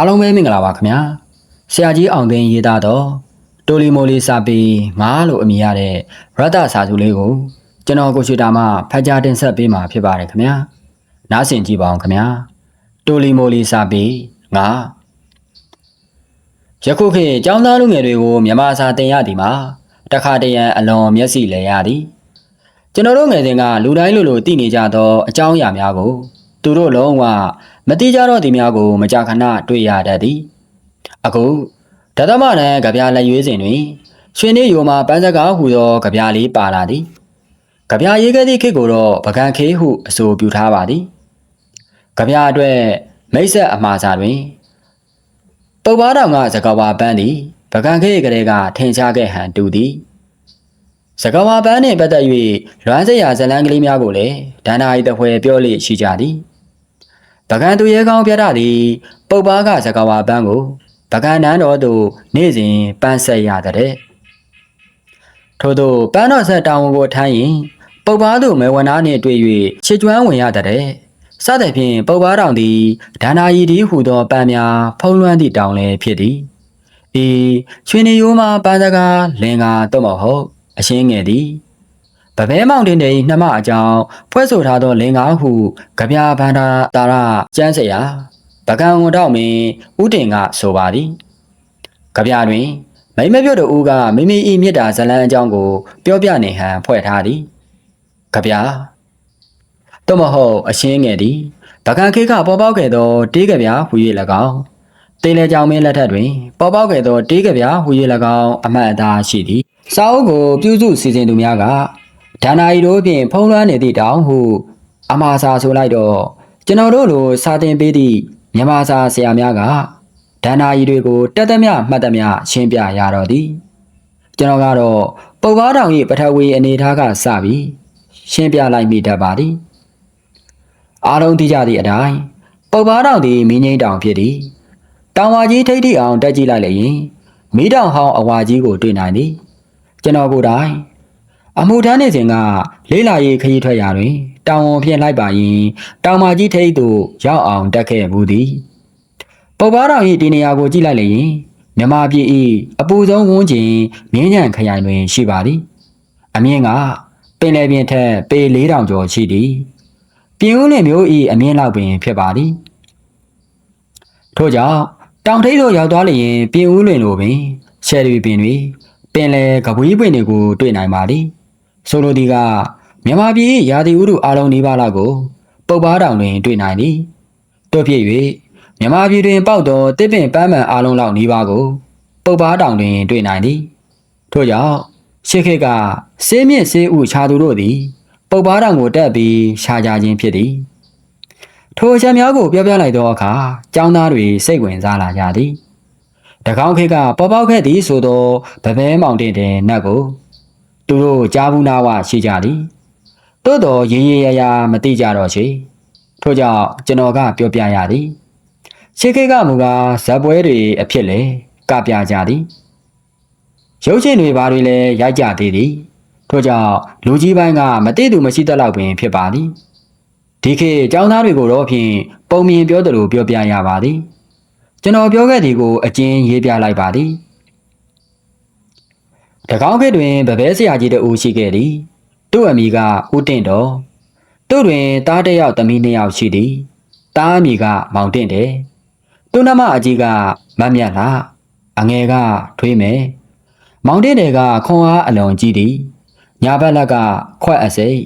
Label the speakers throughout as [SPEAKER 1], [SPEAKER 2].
[SPEAKER 1] အားလုံးပဲမင်္ဂလာပါခင်ဗျာဆရာကြီးအောင်သိန်းရေးသားတော့တိုလီမိုလီစာပေငါလို့အမည်ရတဲ့ရတ္တစာစုလေးကိုကျွန်တော်ကိုချွေတာမှဖတ်ကြားတင်ဆက်ပေးမှာဖြစ်ပါတယ်ခင်ဗျာနားဆင်ကြည့်ပါအောင်ခင်ဗျာတိုလီမိုလီစာပေငါယခုခေတ်ကျောင်းသားလူငယ်တွေကိုမြန်မာစာသင်ရသည်မှာတခါတရံအလွန်မျက်စိလဲရသည်ကျွန်တော်တို့ငယ်စဉ်ကလူတိုင်းလူလိုသိနေကြသောအကြောင်းအရာများကိုသူတို့လုံးဝ မတိကြတော့သည်များကို မကြာခဏတွေ့ရတတ်သည်အခုဒသမနံကြပြလက်ရွေးစဉ်တွင်ရွှေနေရိုမှာပန်းစကားဟူသောကြပြလေးပါလာသည်ကြပြရေးခဲ့သည့်ခေတ်ကိုတော့ပကံခေးဟုအဆိုပြုထားပါသည်ကြပြအတွက်မိတ်ဆက်အမှားစာတွင်ပုပ်ပါတော်ကစကားဝါပန်းသည်ပကံခေးကလေးကထင်ရှားခဲ့ဟန်တူသည်စကားဝါပန်းနှင့်ပတ်သက်၍လွမ်းစရာဇလန်းကလေးများကိုလည်းဒန္နာရီတဖွဲပြောလေရှိကြသည် ပကံသူရဲကောင်းပြတာသည်ပုပ်ပါကစကားဝါပန်းကိုပကံနန်းတော်သို့နေ့စဉ်ပန်းဆက်ရတဲ့ထို့သောပန်းတော်ဆက်တောင်ကိုထမ်းရင်ပုပ်ပါသို့မေဝနာနှင့်တွေ့၍ချစ်ကျွမ်းဝင်ရတဲ့စသဖြင့်ပုပ်ပါတောင်သည်ဒါနာယီဒီဟူသောပန်းများဖုံးလွှမ်းသည့်တောင်လည်းဖြစ်သည်ဤချွေနေရိုးမှပန်းစကားလင်္ကာတော့မဟုတ်အရှင်းငယ်သည် ပပဲမောင်တင်တဲ့နှမအကြောင်းဖွဲ့ဆိုထားသောလင်္ကာဟုကြပြဗန္ဒာတာရကျမ်းစရာပကံဝန်တော်မင်းဥတင်ကဆိုပါသည်ကြပြတွင်မိမပြုတ်တို့ဦးကမိမိဤမေတ္တာဇလံအကြောင်းကိုပြောပြနေဟန်ဖွဲ့ထားသည်ကြပြတော့မဟုတ်အရှင်းငယ်သည်ပကံခေကပေါ်ပေါက်ခဲ့သောတေးကြပြဟူ၍၎င်းတေးလေကြောင်မင်းလက်ထက်တွင်ပေါ်ပေါက်ခဲ့သောတေးကြပြဟူ၍၎င်းအမှတ်အသားရှိသည်စာအုပ်ကိုပြုစုစီစဉ်သူများက ဒါနာရီတို့ဖြင့်ဖုံးလွှမ်းနေသည့်တောင်ဟုအမှားစာဆိုလိုက်တော့ကျွန်တော်တို့လိုစာသင်ပေးသည့်မြန်မာစာဆရာများကဒါနာရီတွေကိုတက်သမျှမှတ်သမျှရှင်းပြရတော့သည်ကျွန်တော်ကတော့ပုပ်ပါတောင်၏ပထဝီအနေထားကစပြီးရှင်းပြလိုက်မိတတ်ပါသည်အားလုံးသိကြသည့်အတိုင်းပုပ်ပါတောင်သည်မင်းငိမ့်တောင်ဖြစ်သည်တောင်ဝါကြီးထိတ်ထိအောင်တက်ကြည့်လိုက်လေရင်မီးတောင်ဟောင်းအဝါကြီးကိုတွေ့နိုင်သည်ကျွန်တော်ကိုယ်တိုင် အမှုထမ်းနေစဉ်ကလေးလာရေးခရီးထွက်ရာတွင်တောင်ဝန်ဖြင့်လိုက်ပါရင်တောင်မကြီးထိပ်သို့ရောက်အောင်တက်ခဲ့ဘူးသည်ပုပ်ပါတော်၏ဒီနေရာကိုကြည့်လိုက်လျင်မြမပြည်၏အပူဆုံးဝန်းကျင်မြင်းညံခရိုင်တွင်ရှိပါသည် အမြင့်ကပင်လယ်ပြင်ထက်ပေ4000ကျော်ရှိသည်ပြင်ဦးလင်မျိုး၏အမြင့်လောက်ပင်ဖြစ်ပါသည်ထို့ကြောင့်တောင်ထိပ်သို့ရောက်သွားလျင်ပြင်ဦးလင်လိုပင်ရှယ်ရီပင်တွင်ပင်လယ်ကပွေးပွင့်တွေကိုတွေ့နိုင်ပါသည် ဆိုလိုသည်ကမြန်မာပြည်၏ရာသီဥတုအလုံးနီးပါးလောက်ကိုပုပ်ပါတောင်တွင်တွေ့နိုင်သည်တို့ဖြစ်၍မြန်မာပြည်တွင်ပေါက်သောတစ်ပင်ပန်းမှန်အလုံးလောက်နီးပါးကိုပုပ်ပါတောင်တွင်တွေ့နိုင်သည်ထို့ကြောင့်ရှေးခေတ်ကစေးမြင့်စေးဥခြာသူတို့သည် ပုပ်ပါတောင်ကိုတက်ပြီးရှားကြခြင်းဖြစ်သည်ထိုအချက်များကိုပြောပြလိုက်သောအခါចောင်းသားတွေစိတ်ဝင်စားလာကြသည်တကောင်းခေတ်ကပေါ်ပေါက်ခဲ့သည်ဆိုသောဗပဲမောင်တင်တဲ့နတ်ကို သူတို့ကြားဘူးနာဝရှိကြသည်သို့တော်ရေရေရရာမသိကြတော့ချေထို့ကြောင့်ကျွန်တော်ကပြောပြရသည်ရှေးခေတ်ကမူကားဇက်ပွဲတွေအဖြစ်လေကပြကြသည်ရုပ်ရှင်တွေဘာတွေလဲရိုက်ကြသေးသည်ထို့ကြောင့်လူကြီးပိုင်းကမသိသူမရှိတတ်တော့ပင်ဖြစ်ပါသည်ဒီခေတ်ចောင်းသားတွေကိုတော့ဖြင့်ပုံမြင်ပြောသလိုပြောပြရပါသည်ကျွန်တော်ပြောခဲ့သည်ကိုအကျဉ်းရေးပြလိုက်ပါသည် တကောင်းခေတ်တွင်ဗပဲဆရာကြီးတဦးရှိခဲ့သည်သူ့အမိကဦးတင့်တော်သူ့တွင်သားတစ်ယောက်သမီးနှစ်ယောက်ရှိသည်သားအမိကမောင်တင့်တယ်သူ့နှမအကြီးကမတ်မြတ်လားအငယ်ကထွေးမယ်မောင်တင့်တယ်ကခွန်အားအလွန်ကြီးသည်ညာဘက်လက်ကခွက်အစိတ်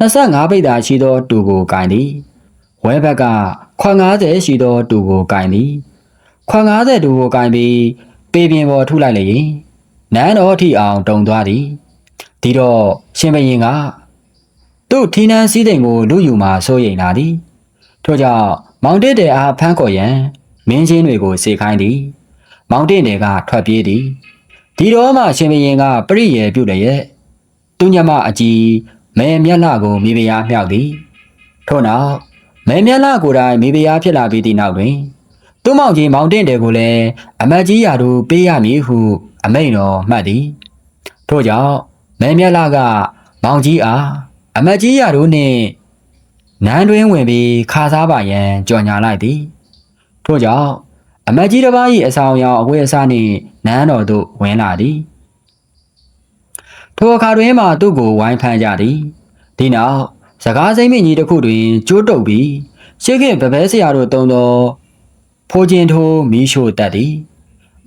[SPEAKER 1] 25ပိတ်သာရှိသောတူကိုကင်သည်ဝဲဘက်ကခွက်90ရှိသောတူကိုကင်သည်ခွန်90တူကိုကင်ပြီးပေပြင်ပေါ်ထုလိုက်လေရင် နန်းတော်ထိအောင်တုံသွားသည်ဒီတော့ရှင်ဘရင်ကသူ့ထီနန်းစည်းစိမ်ကိုလူယူမှစိုးရိမ်လာသည်ထို့ကြောင့်မောင်တစ်တဲ့အားဖမ်းခေါ်ရန်မင်းချင်းတွေကိုစေခိုင်းသည် မောင်တစ်တဲ့ကထွက်ပြေးသည်ဒီတော့မှရှင်ဘရင်ကပြည့်ရပြုတ်လည်းရဲ့သူညမအကြီးမဲမျက်လှကိုမိဖုရားမြောက်သည်ထို့နောက်မဲမျက်လှကိုယ်တိုင်မိဖုရားဖြစ်လာပြီးသည့်နောက်တွင်သူ့မောင်ကြီးမောင်တင့်တယ်ကိုလည်းအမတ်ကြီးရာတို့ပေးရမည်ဟု အမိန်တော်မှတ်သည်ထို့ကြောင့်မဲမြက်လာကမောင်ကြီးအားအမတ်ကြီးရာတို့နှင့်နန်းတွင်ဝင်ပြီးခါစားပါရန်ကြော်ညာလိုက်သည်ထို့ကြောင့်အမတ်ကြီးတစ်ပါး၏အဆောင်အယောင်အဝတ်အစားနှင့်နန်းတော်သို့ဝင်လာသည်ထိုအခါတွင်မှသူ့ကိုဝိုင်းဖမ်းကြသည်ဒီနောက်စကားစိမ့်မင်းကြီးတစ်ခုတွင်ကျိုးတုပ်ပြီးရှေ့ကဗပဲဆရာတို့တုံးသောဖိုးချင်းထိုးမီးရှို့တတ်သည်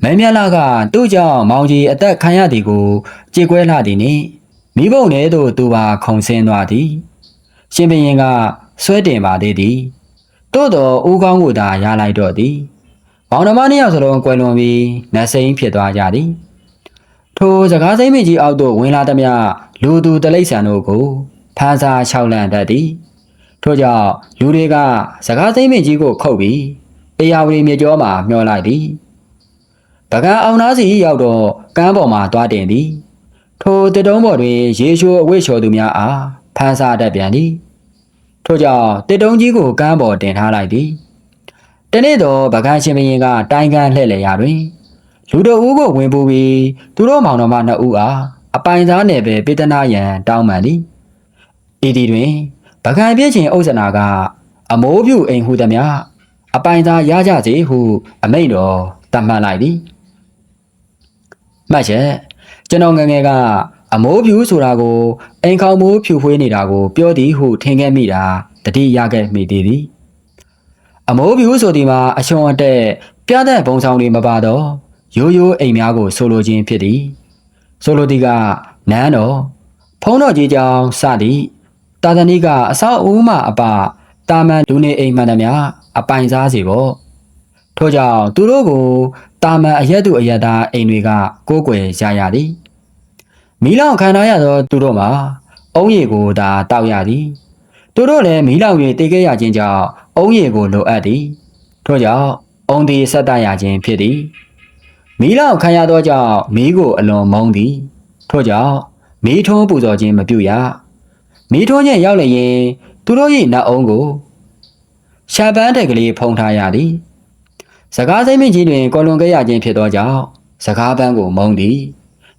[SPEAKER 1] မင်းမြတ်လာကသူ့ကြောင့်မောင်ကြီးအသက်ခံရသည်ကိုကြေကွဲလာသည်နှင့်မိဘုံထဲသို့သူပါခုံဆင်းသွားသည် ရှင်ဘရင်ကဆွဲတင်ပါသေးသည်တို့တော့ဦးကောင်းကိုသာရလိုက်တော့သည်မောင်နှမနှစ်ယောက်စလုံးကွယ်လွန်ပြီးနတ်စိန်ဖြစ်သွားကြသည်ထိုစကားစိမ့်မကြီးအောက်သို့ဝင်လာသမျှလူသူတလိษံတို့ကိုဖမ်းစာလျှောက်လန့်တတ်သည်ထို့ကြောင့်လူတွေကစကားစိမ့်မကြီးကိုခုတ်ပြီးအေယာဝတီမြေကျောမှာမျောလိုက်သည် ပကံအောင်သားစီရောက်တော့ကမ်းပေါ်မှာတွားတင်သည်ထိုတတုံးပေါ်တွင်ရေရှိုးအဝိချော်သူများအားဖမ်းစာတတ်ပြန်သည်ထို့ကြောင့်တတုံးကြီးကိုကမ်းပေါ်တင်ထားလိုက်သည်တနေ့တော့ဗကန်းရှင်ဘရင်ကတိုင်ကန်းလှည့်လေရာတွင်လူတို့ဦးကိုဝင်ပူပြီးသူတို့မောင်တော်မနှစ်ဦးအားအပိုင်သားနယ်ပဲပေတနာယံတောင်းပန်သည်ဤဒီတွင်ဗကန်းပြည့်ချင်းဥစ္စနာကအမိုးပြူအိမ်ဟုသည်များအပိုင်သားရကြစေဟု အမိန့်တော်တတ်မှတ်လိုက်သည် မှတ်ချက်ကျွန်တော်ငယ်ငယ်ကအမိုးဖြူဆိုတာကိုအိမ်ခေါင်မိုးဖြူဖွေးနေတာကို ပြောသည်ဟုထင်ခဲ့မိတာတတိရခဲ့မိသေးသည်အမိုးဖြူဆိုဒီမှာအရှုံအတက်ပြတဲ့ဘုံဆောင်တွေမပါတော့ရိုးရိုးအိမ်များကိုဆိုလိုခြင်းဖြစ်သည်ဆိုလိုသည်ကနန်းတော်ဖုံးတော်ကြီးကြောင်စသည်တာသနိကအဆောက်အဦမှအပတာမန်လူနေအိမ်မှန်သမျှအပိုင်စားစီပေါ့ ထို့ကြောင့်သူတို့ကိုတာမန်အရက်သူအရက်သားအိမ်တွေကကိုးကွယ်ကြရသည်မီးလောင်ခံထားရသောသူတို့မှာအုံးရည်ကိုသာတောက်ရသည်သူတို့လည်းမီးလောင်၍တေခဲ့ရခြင်းကြောင့်အုံးရည်ကိုလိုအပ်သည်ထို့ကြောင့်အုံးသည်ဆက်တရခြင်းဖြစ်သည်မီးလောင်ခံရသောကြောင့်မီးကိုအလွန်မုန်းသည်ထို့ကြောင့်မီးထွန်းပူဇော်ခြင်းမပြုရမီးထွန်းခြင်းရောက်လျင်သူတို့၏နတ်အုံးကိုရှာပန်းတက်ကလေးဖုံးထားရသည် စကားစိမ့်မင်းကြီးတွင်ကော်လွန်ခဲ့ရခြင်းဖြစ်သောကြောင့်စကားပန်းကိုမုန်းသည်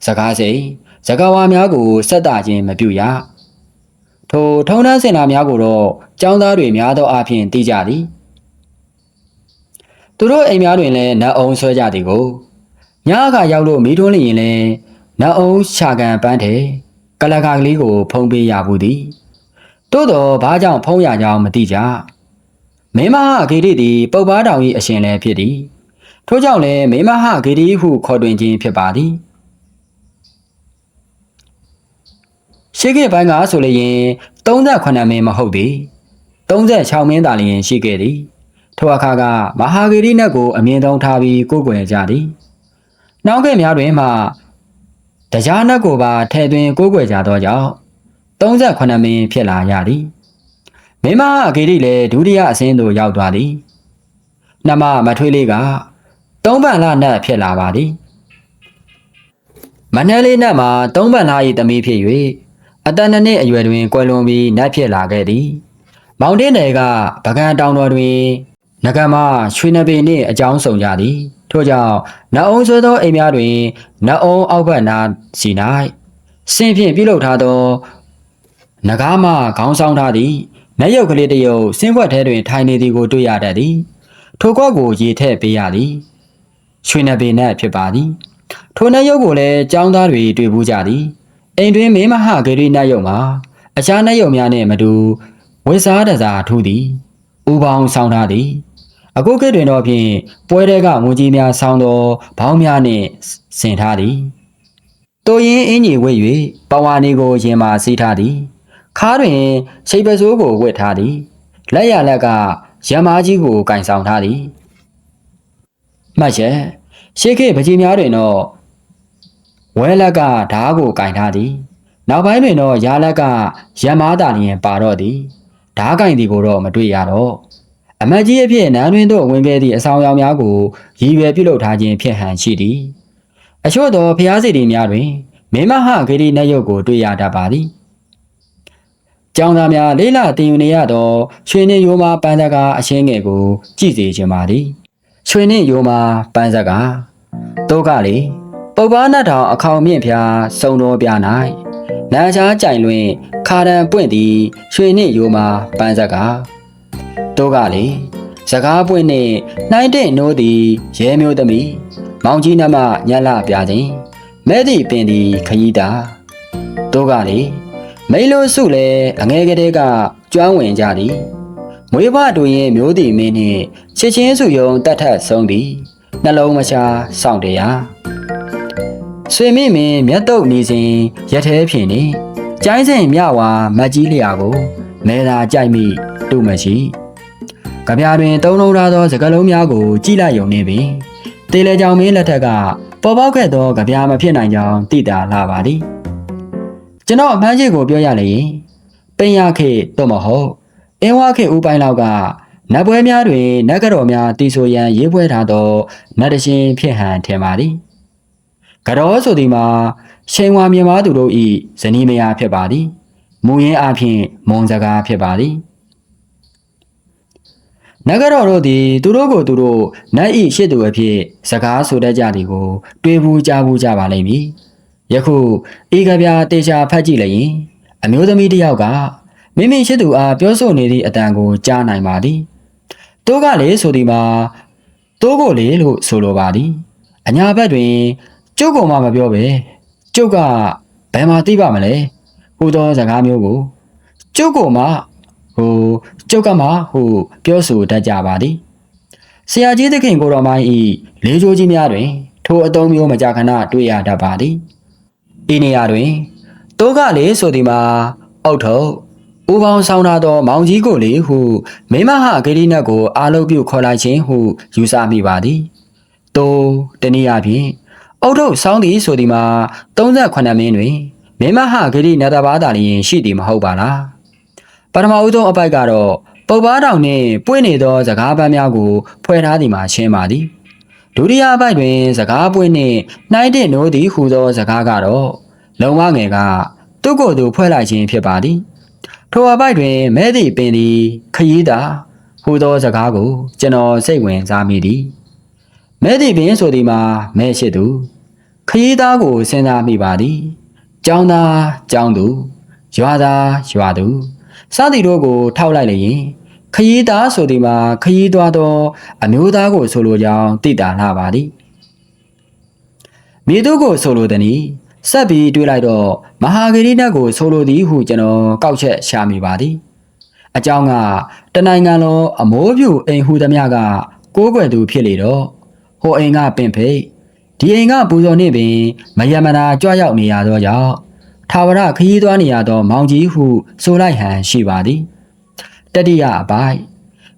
[SPEAKER 1] စကားစိမ့်ဇကဝါများကိုဆက်တာခြင်းမပြုရထိုထုံတန်းစင်တာများကိုတော့ចောင်းသားတွေများသောအားဖြင့်သိကြသည်သူတို့အိမ်များတွင်လည်းနတ်အောင်ဆွဲကြသည်ကိုညအခါရောက်လို့မီးထွန်းလျင်လည်းနတ်အောင်ရှာကန်ပန်းတယ်ကလကာကလေးကို ဖုံးပေးရဘူးသည်သို့တော့ဘာကြောင့်ဖုံးရကြောင်းမသိကြ မင်းမဟဂေတိသည်ပုပ်ပားတောင်၏အရှင်လည်းဖြစ်သည်ထို့ကြောင့်လည်းမင်းမဟဂေတိဟုခေါ်တွင်ခြင်းဖြစ်ပါသည်ရှိခဲ့ပိုင်းကဆိုလျင်38မင်းမဟုတ်သည်36မင်းသာလျင်ရှိခဲ့သည်ထိုအခါကမဟာဂိရိနတ်ကိုအမြင့်ဆုံးထားပြီးကိုးကွယ်ကြသည်နောက်ခဲ့များတွင်မှတရားနတ်ကိုပါထဲ့သွင်းကိုးကွယ်ကြသောကြောင့်38မင်းဖြစ်လာရသည် မင်းမဟာဂိရိလည်းဒုတိယအဆင်းသို့ရောက်သွားသည်နှမမထွေးလေးကသုံးပန်လနတ်ဖြစ်လာပါသည်မန္တလေးနတ်မှာသုံးပန်လာ၏တမီးဖြစ်၍အတန်နှစ်နှစ်အရွယ်တွင်ကွယ်လွန်ပြီးနတ်ဖြစ်လာခဲ့သည်။မောင်တင်းနယ်ကဗကန်တောင်တော်တွင်နဂမရွှေနပေနှင့်အကြောင်းဆောင်ကြသည်။ထို့ကြောင့်နတ်အုံဆွဲသောအိမ်များတွင်နတ်အုံအောက်ဘက်နာစီ၌ဆင်းဖြင့်ပြုလုပ်ထားသောနဂါမခေါင်းဆောင်ထားသည် နတ်ရုပ်ကလေးတစ်ရုပ်ဆင်းခွက်ထဲတွင် ထိုင်နေသည်ကိုတွေ့ရတတ်သည်။ထိုကောက်ကိုရေထည့်ပေးရသည်။ရွှေနပေနတ်ဖြစ်ပါသည်။ထိုနတ်ရုပ်ကိုလည်းចောင်းသားတွေတွေ့ဘူးကြသည်။အိမ်တွင်မင်းမဟာဂရိနတ်ရုပ်မှာအခြားနတ်ရုပ်များနှင့်မတူဝိစားတစားထူးသည်။ဥပေါင်းဆောင်ထားသည်။အခုခေတ်တွင်တော့ဖြင့်ပွဲတဲကငွေကြီးများဆောင်းသောဘောင်းများနှင့်ဆင်ထားသည်။တိုရင်အင်းကြီးဝိတ်၍ပဝါနေကိုရင်မာစီးထားသည်။ ခါတွင်ရှိပ်ပစိုးကိုဝတ်ထားသည်။လက်ရလက်ကရမကြီးကိုကင်ဆောင်ထားသည်။မှတ်ချက်ရှေးခေတ်ပကြီးများတွင်တော့ဝဲလက်ကဓားကိုကင်ထားသည်။နောက်ပိုင်းတွင်တော့ရာလက်ကရမသားလျင်ပါတော့သည်။ဓားကင်သည်ကိုတော့မတွေ့ရတော့။အမတ်ကြီးအဖြစ်နန်းတွင်သို့ဝင်ခဲ့သည့်အဆောင်အယောင်များကိုရည်ရွယ်ပြုလုပ်ထားခြင်းဖြစ်ဟန်ရှိသည်။အချို့သောဖျားစီတီများတွင်မင်းမဟဂေရီနတ်ရုပ်ကိုတွေ့ရတတ်ပါသည်။ ကျောင်းသားများလေးလာတင်ယူနေရသောရွှေနှင့်ရိုးမာပန်းစကားအရှင်းငယ်ကိုကြည့်စေခြင်းပါသည်။ရွှေနှင့်ရိုးမာပန်းစကားတော့ကလေပုပ္ပားနတ်ထောင်အခေါင်မြင့်ဖျားစုံတော်ပြ၌နာချားကြိုင်လွင်ခါရန်ပွင့်သည်ရွှေနှင့်ရိုးမာပန်းစကားတော့ကလေစကားပွင့်နှင့်နှိုင်းတဲ့နိုးသည်ရဲမျိုးသမီးမောင်ကြီးနမညက်လာပြခြင်းမဲသည့်ပင်သည်ခရီးတာတို့ကလေ မိလို့စုလဲအငယ်ကလေးကကျွမ်းဝင်ကြသည်မွေးဘတူရင်မျိုးသည်မင်းနှင့်ချစ်ချင်းစုယုံတတ်ထက်ဆုံးသည်နှလုံးမရှာစောင့်တရားဆွေမိမင်းမြတ်တုတ်နေစဉ်ရက်သေးဖြင့်နေကျိုင်းစဉ်မြဝါမတ်ကြီးလျာကိုမဲသာကြိုက်မိတူမရှိကြပြတွင်တုံးလုံးထားသောစကလုံးများကိုကြည့်လိုက်ရုံနဲ့ပင်တေလေကြောင်မင်းလက်ထက်ကပေါ်ပေါက်ခဲ့သောကြပြမဖြစ်နိုင်ကြောင်းသိတာလာပါသည် ကျွန်တော်အမှန်ကြီးကိုပြောရလေရင်ပင်ရခေတော့မဟုတ်အင်းဝခေဦးပိုင်းလောက်ကနတ်ပွဲများတွင်နတ်ကတော်များတီဆိုရန်ရေးပွဲထားသောနတ်တရှင်ဖြစ်ဟန်ထင်ပါသည်ကတော်ဆိုသည်မှာရှင်ဝါမြင်မာသူတို့ဤဇနီးမယားဖြစ်ပါသည်မူရင်းအဖြစ်မွန်စကားဖြစ်ပါသည်နဂရောတို့သည်သူတို့ကိုသူတို့နတ်ဤရှစ်သူအဖြစ်စကားဆိုတတ်ကြသည်ကို တွေးဘူးကြားဘူးကြပါလိမ့်မည် ယခုဤကဗျာတေချာဖတ်ကြည့်လိုက်ရင်အမျိုးသမီးတစ်ယောက်ကမိမိရှစ်သူအားပြောဆိုနေသည့်အတန်ကိုကြားနိုင်ပါသည်တို့ကလေဆိုသည်မှာတို့ကိုလေလို့ဆိုလိုပါသည်အညာဘက်တွင် ကျုပ်ကမှမပြောပဲကျုပ်ကဘယ်မှာသိပါမလဲဟူသောစကားမျိုးကို ကျုပ်ကမှဟိုကျုပ်ကမှဟိုပြောဆိုတတ်ကြပါသည်ဆရာကြီးသခင်ကိုတော်မိုင်းဤလေးချိုးကြီးများတွင် ထိုအသုံးမျိုးမကြာခဏတွေ့ရတတ်ပါသည် ဤနေရာတွင်တိုးကလေဆိုသည်မှာအုတ်ထုတ်ဦးပေါင်းဆောင်လာသောမောင်ကြီးကိုလေဟုမိမဟဂိရိနတ်ကိုအာလုတ်ပြုခေါ်လိုက်ခြင်းဟုယူဆမိပါသည်တိုးတနည်းအားဖြင့်အုတ်ထုတ်ဆောင်းသည်ဆိုသည်မှာ38မင်းတွင်မိမဟဂိရိနတ်တဘာသာလျင်ရှိသည်မဟုတ်ပါလားပထမဦးဆုံးအပိုက်ကတော့ပုပ်ပားတောင်နှင့်ပွင့်နေသောစကားပန်းများကိုဖွဲ့ထားသည်မှာရှင်းပါသည် ဒုတိယအပိုက်တွင် စကားပွင့်နှင့်နှိုင်းတဲ့နိုးသည်ဟူသောစကားကတော့လုံမငယ်ကသူ့ကိုယ်သူဖွဲ့လိုက်ခြင်းဖြစ်ပါသည်ထိုအပိုက်တွင်မဲသည့်ပင်သည်ခရီးသာဟူသောစကားကို ကျွန်တော်စိတ်ဝင်စားမိသည်မဲသည့်ပင်ဆိုသည်မှာမဲရှိသူခရီးသားကိုစဉ်းစားမိပါသည်ကျောင်းသားကျောင်းသူရွာသားရွာသူစသည်တို့ကိုထောက်လိုက်လျင် ခရီးသားဆိုသည်မှာခရီးသွားသော အမျိုးသားကိုဆိုလိုကြောင်းသိတာလာပါသည်မြေသူကိုဆိုလိုသည်။ဆက်ပြီးတွေးလိုက်တော့မဟာဂရိနတ်ကိုဆိုလိုသည်ဟုကျွန်တော်ကောက်ချက်ရှာမိပါသည်။အကြောင်းကတနိုင်ငံလုံးအမိုးပြူအိမ်ဟူသမျှကကိုးကွယ်သူဖြစ်လေတော့ဟိုအိမ်ကပင်ဖိတ်ဒီအိမ်ကပူဇော်နေပင်မယမနာကြွရောက်နေရသောကြောင့်ထာဝရခရီးသွားနေရသော မောင်ကြီးဟုဆိုလိုက်ဟန်ရှိပါသည် တတိယအပိုင်း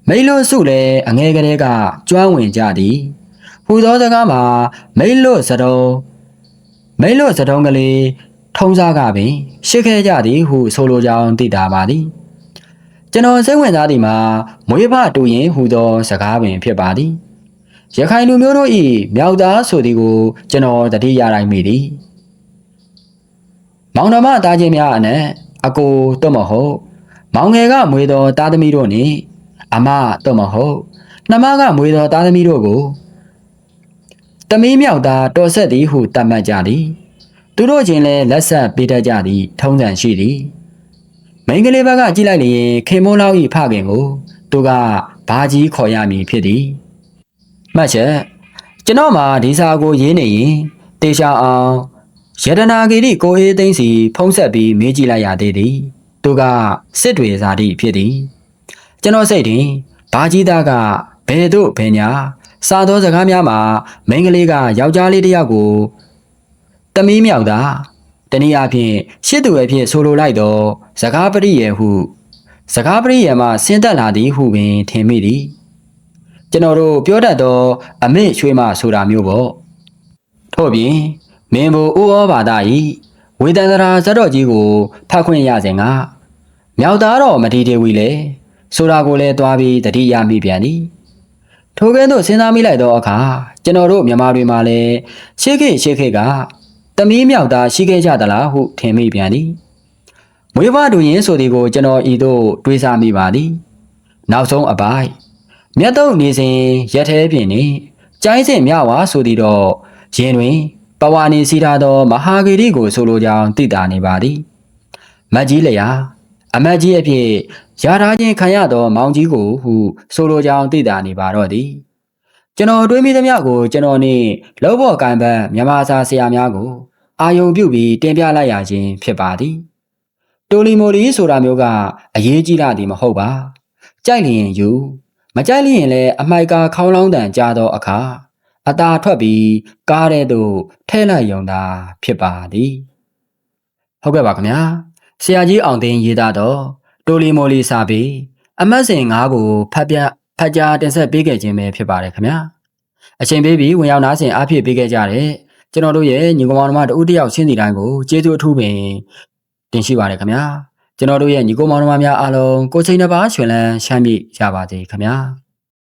[SPEAKER 1] မိလို့စုလည်းအငယ်ကလေးကကျွမ်းဝင်ကြသည်ဟူသောစကားမှာမိလို့စတော်မိလို့စတုံးကလေးထုံးစားကပင်ရှစ်ခဲကြသည်ဟုဆိုလိုကြောင်းသိတာပါသည်ကျွန်တော်စိတ်ဝင်စားသည်မှာမွေးဖတူရင်ဟူသောစကားပင်ဖြစ်ပါသည်ရခိုင်လူမျိုးတို့၏မြောက်သားဆိုသည်ကို ကျွန်တော်တတိရတိုင်းမိသည်မောင်နှမသားချင်းများအနက်အကိုတော့မဟုတ် မောင်ငယ်ကမွေသောသားသမီးတို့နှင့်အမတော့မဟုတ်နှမကမွေသောသားသမီးတို့ကိုတမီးမြောက်သားတော်ဆက်သည်ဟုတတ်မှတ်ကြသည်သူတို့ချင်းလည်းလက်ဆက်ပေးတတ်ကြသည် ထုံးစံရှိသည်မိန်းကလေးဘက်ကကြည့်လိုက်လျင်ခင်မိုးလောက်၏ဖခင်ကို သူကဘာကြီးခေါ်ရမည်ဖြစ်သည်မှတ်ချက်ကျွန်တော်မှာဒီစာကိုရေးနေရင်တေချာအောင်ယတနာဂီရိကိုအေးသိန်းစီဖုံးဆက်ပြီးမေးကြည့်လိုက်ရသေးသည် သူကစစ်တွေဇာတိဖြစ်သည်ကျွန်တော်စိတ်တွင်ဘာကြီးသားကဘယ်သို့ဘယ်ညာစားသောစကားများမှာမိန်းကလေးကယောက်ျားလေးတစ်ယောက်ကိုတမီးမြောက်တာတနည်းအားဖြင့်ရှစ်သူအဖြစ်ဆိုလိုလိုက်တော့စကားပရိယေဟု စကားပရိယေမှာဆင်းသက်လာသည်ဟုပင်ထင်မိသည်ကျွန်တော်တို့ပြောတတ်သော အမေရွှေမဆိုတာမျိုးပေါ့ထို့ပြင်မင်းဘူဥဩဘာသာဤ ဝေဒန္တရာဇတော်ကြီးကိုဖတ်ခွင့်ရစဉ်ကမြောက်သားတော်မတီတေဝီလေဆိုတာကိုလည်းတွားပြီးတတိယမိပြန်သည်ထိုကဲ့သို့စဉ်းစားမိလိုက်သောအခါကျွန်တော်တို့မြန်မာတွေမှာလည်းရှေးခေတ်ရှေးခေတ်ကတမီးမြောက်သားရှိခဲ့ကြသလားဟုထင်မိပြန်သည်မွေးဖွားတူရင်ဆိုသည်ကိုကျွန်တော်ဤသို့တွေးစားမိပါသည်နောက်ဆုံးအပိုင်းမြတ်တုံနေစဉ်ရက်သေးပြင်နှင့်ကျိုင်းစဉ်မြဝါဆိုသည်တော့ရင်တွင် ပဝါနေစီထားသောမဟာဂီရိကိုဆိုလိုကြောင်းသိတာနေပါသည်မတ်ကြီးလျာအမတ်ကြီးအဖြစ်ရထားခြင်းခံရသော မောင်ကြီးကိုဟုဆိုလိုကြောင်းသိတာနေပါတော့သည်ကျွန်တော်တွေးမိသမျှကိုကျွန်တော်နှင့်လောဘော့ကန်ဘတ်မြန်မာစာဆရာများကို အာယုံပြုပြီးတင်ပြလိုက်ရခြင်းဖြစ်ပါသည်တိုလီမိုလီဆိုတာမျိုးကအရေးကြီးတာဒီမဟုတ်ပါကြိုက်လျင်ယူမကြိုက်လျင်လည်းအမိုက်ကာခေါင်းလောင်းတန်ကြားသောအခါ အตาထွက်ပြီးကားတဲ့သို့ထဲလိုက်ယုံတာဖြစ်ပါသည်ဟုတ်ကဲ့ပါခင်ဗျာဆရာကြီးအောင်သိန်းရေးသားတော့တိုလီမိုလီစာပေအမတ်စဉ်၅ကိုဖတ်ပြဖတ်ကြားတင်ဆက်ပေးခဲ့ခြင်းပဲဖြစ်ပါတယ်ခင်ဗျာအချိန်ပေးပြီးဝင်ရောက်နားဆင်အားဖြည့်ပေးခဲ့ကြတဲ့ကျွန်တော်တို့ရဲ့ညီကောင်မောင်နှမတို့တယောက်ချင်းစီတိုင်းကိုကျေးဇူးအထူးပင်တင်ရှိပါတယ်ခင်ဗျာကျွန်တော်တို့ရဲ့ညီကောင်မောင်နှမများအားလုံးကိုယ်ချိန်တစ်ပါးရှင်လန်းချမ်းမြေ့ကြပါစေခင်ဗျာ